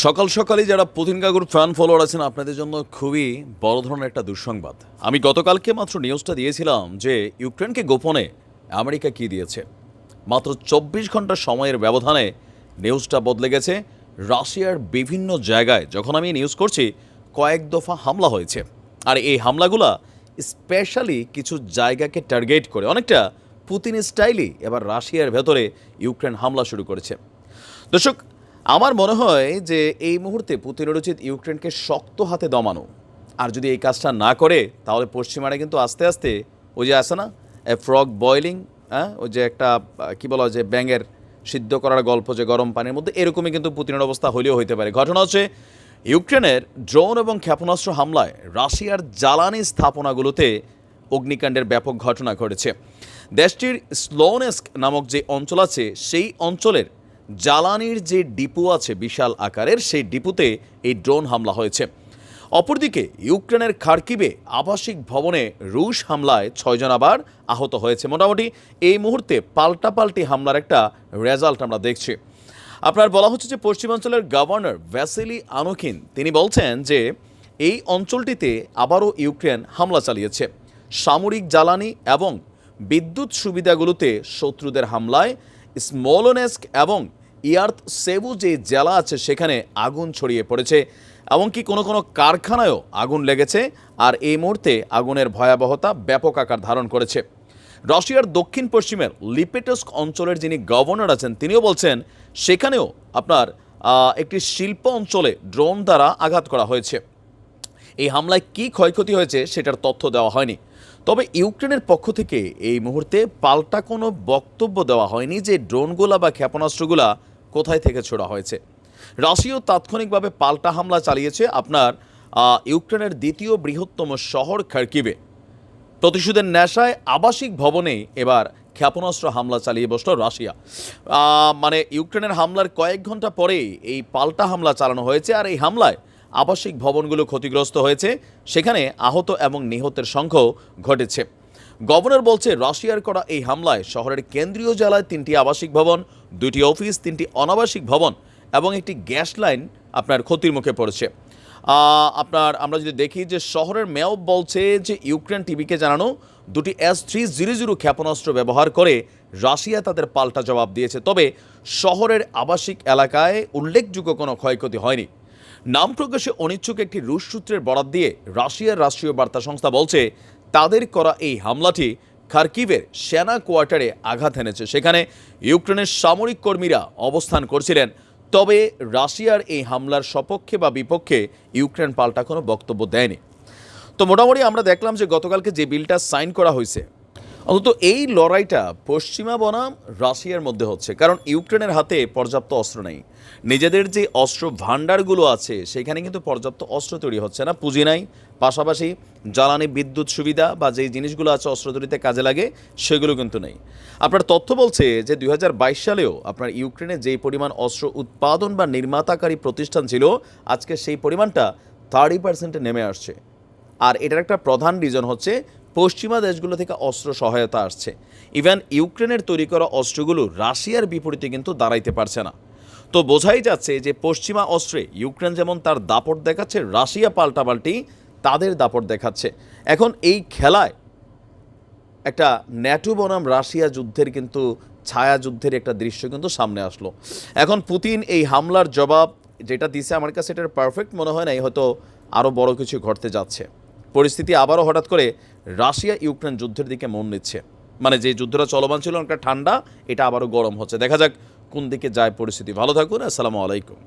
সকাল সকালই যারা পুতিন কাকুর ফ্যান ফলোয়ার আছেন, আপনাদের জন্য খুবই বড় ধরনের একটা দুঃসংবাদ। আমি গতকালকে মাত্র নিউজটা দিয়েছিলাম যে ইউক্রেনকে গোপনে আমেরিকা কি দিয়েছে। মাত্র চব্বিশ ঘণ্টা সময়ের ব্যবধানে নিউজটা বদলে গেছে। রাশিয়ার বিভিন্ন জায়গায় যখন আমি নিউজ করছি, কয়েক দফা হামলা হয়েছে। আর এই হামলাগুলা স্পেশালি কিছু জায়গাকে টার্গেট করে। অনেকটা পুতিন স্টাইলই এবার রাশিয়ার ভেতরে ইউক্রেন হামলা শুরু করেছে। দর্শক আমার মনে হয় যে এই মুহূর্তে পুতিনের উচিত ইউক্রেনকে শক্ত হাতে দমানো। আর যদি এই কাজটা না করে, তাহলে পশ্চিমারা কিন্তু আস্তে আস্তে ওই যে আসে না, এ ফ্রগ বয়লিং হ্যাঁ ওই যে একটা, কি বলা যে ব্যাঙের সিদ্ধ করার গল্প যে গরম পানির মধ্যে, এরকমই কিন্তু পুতিনের অবস্থা হলেও হইতে পারে। ঘটনা হচ্ছে, ইউক্রেনের ড্রোন এবং ক্ষেপণাস্ত্র হামলায় রাশিয়ার জ্বালানি স্থাপনাগুলোতে অগ্নিকাণ্ডের ব্যাপক ঘটনা ঘটেছে। দেশটির স্লোনেস্ক নামক যে অঞ্চল আছে, সেই অঞ্চলের জ্বালানির যে ডিপো আছে বিশাল আকারের, সেই ডিপুতে এই ড্রোন হামলা হয়েছে। অপরদিকে, ইউক্রেনের খার্কিবে আবাসিক ভবনে রুশ হামলায় ছয়জন আবার আহত হয়েছে। মোটামুটি এই মুহূর্তে পাল্টাপাল্টি হামলার একটা রেজাল্ট আমরা দেখছি। আপনার বলা হচ্ছে যে পশ্চিমাঞ্চলের গভর্নর ভ্যাসেলি আনুকিন, তিনি বলছেন যে এই অঞ্চলটিতে আবারও ইউক্রেন হামলা চালিয়েছে। সামরিক জ্বালানি এবং বিদ্যুৎ সুবিধাগুলোতে শত্রুদের হামলায় স্মোলনেস্ক এবং ইয়ার্থ সেবু যে জেলা আছে সেখানে আগুন ছড়িয়ে পড়েছে, এমনকি কোনো কোনো কারখানায়ও আগুন লেগেছে আর এই মুহূর্তে আগুনের ভয়াবহতা ব্যাপক আকার ধারণ করেছে। রাশিয়ার দক্ষিণ পশ্চিমের লিপেটস্ক অঞ্চলের যিনি গভর্নর আছেন, তিনিও বলছেন সেখানেও আপনার একটি শিল্প অঞ্চলে ড্রোন দ্বারা আঘাত করা হয়েছে। এই হামলায় কী ক্ষয়ক্ষতি হয়েছে সেটার তথ্য দেওয়া হয়নি। তবে ইউক্রেনের পক্ষ থেকে এই মুহূর্তে পাল্টা কোনো বক্তব্য দেওয়া হয়নি যে ড্রোনগুলা বা ক্ষেপণাস্ত্রগুলা কোথায় থেকে ছোড়া হয়েছে। রাশিয়াও তাৎক্ষণিকভাবে পাল্টা হামলা চালিয়েছে আপনার ইউক্রেনের দ্বিতীয় বৃহত্তম শহর খার্কিবে প্রতিশোধের নেশায় আবাসিক ভবনে এবার ক্ষেপণাস্ত্র হামলা চালিয়ে বসল রাশিয়া। মানে ইউক্রেনের হামলার কয়েক ঘণ্টা পরেই এই পাল্টা হামলা চালানো হয়েছে আর এই হামলায় আবাসিক ভবনগুলো ক্ষতিগ্রস্ত হয়েছে। সেখানে আহত এবং নিহতের সংখ্যাও ঘটেছে। গভর্নর বলছে, রাশিয়ার করা এই হামলায় শহরের কেন্দ্রীয় জেলায় তিনটি আবাসিক ভবন, দুটি অফিস, তিনটি অনাবাসিক ভবন এবং একটি গ্যাস লাইন আপনার ক্ষতির মুখে পড়েছে। আপনার আমরা যদি দেখি যে শহরের মেয়র বলছে যে, ইউক্রেন টিভিকে জানানো, দুটি এস থ্রি জিরো জিরো ক্ষেপণাস্ত্র ব্যবহার করে রাশিয়া তাদের পাল্টা জবাব দিয়েছে। তবে শহরের আবাসিক এলাকায় উল্লেখযোগ্য কোনো ক্ষয়ক্ষতি হয়নি। নাম প্রকাশে অনিচ্ছুক একটি রুশ সূত্রের বরাত দিয়ে রাশিয়ার রাষ্ট্রীয় বার্তা সংস্থা বলছে, তাদের করা এই হামলাটি খার্কিভের সেনা কোয়ার্টারে আঘাত এনেছে। সেখানে ইউক্রেনের সামরিক কর্মীরা অবস্থান করছিলেন। তবে রাশিয়ার এই হামলার সপক্ষে বা বিপক্ষে ইউক্রেন পাল্টা কোনো বক্তব্য দেয়নি। তো মোটামুটি আমরা দেখলাম যে গতকালকে যে বিলটা সাইন করা হয়েছে অন্তত এই লড়াইটা পশ্চিমা বনাম রাশিয়ার মধ্যে হচ্ছে, কারণ ইউক্রেনের হাতে পর্যাপ্ত অস্ত্র নেই। নিজেদের যে অস্ত্র ভাণ্ডারগুলো আছে, সেখানে কিন্তু পর্যাপ্ত অস্ত্র তৈরি হচ্ছে না, পুঁজি নাই। পাশাপাশি জ্বালানি বিদ্যুৎ সুবিধা বা যেই জিনিসগুলো আছে অস্ত্র তৈরিতে কাজে লাগে, সেগুলো কিন্তু নেই। আপনার তথ্য বলছে যে দু হাজার বাইশ সালেও আপনার ইউক্রেনে যেই পরিমাণ অস্ত্র উৎপাদন বা নির্মাতাকারী প্রতিষ্ঠান ছিল, আজকে সেই পরিমাণটা থার্টি পার্সেন্টে নেমে আসছে। আর এটার একটা প্রধান রিজন হচ্ছে পশ্চিমা দেশগুলো থেকে অস্ত্র সহায়তা আসছে। ইভেন ইউক্রেনের তৈরি করা অস্ত্রগুলো রাশিয়ার বিপরীতে কিন্তু দাঁড়াইতে পারছে না। তো বোঝাই যাচ্ছে যে পশ্চিমা অস্ত্রে ইউক্রেন যেমন তার দাপট দেখাচ্ছে, রাশিয়া পাল্টাপাল্টি তাদের দাপট দেখাচ্ছে। এখন এই খেলায় একটা ন্যাটো বনাম রাশিয়া যুদ্ধের কিন্তু ছায়া যুদ্ধের একটা দৃশ্য কিন্তু সামনে আসলো। এখন পুতিন এই হামলার জবাব যেটা দিছে আমার কাছে এটার পারফেক্ট মনে হয় না হয়তো আরও বড় কিছু ঘটতে যাচ্ছে। পরিস্থিতি আবারও হঠাৎ করে রাশিয়া ইউক্রেন যুদ্ধের দিকে মন নিচ্ছে মানে যে যুদ্ধটা চলমান ছিল অনেকটা ঠান্ডা, এটা আবারও গরম হচ্ছে। দেখা যাক কোন দিকে যায় পরিস্থিতি। ভালো থাকুন, আসসালামু আলাইকুম।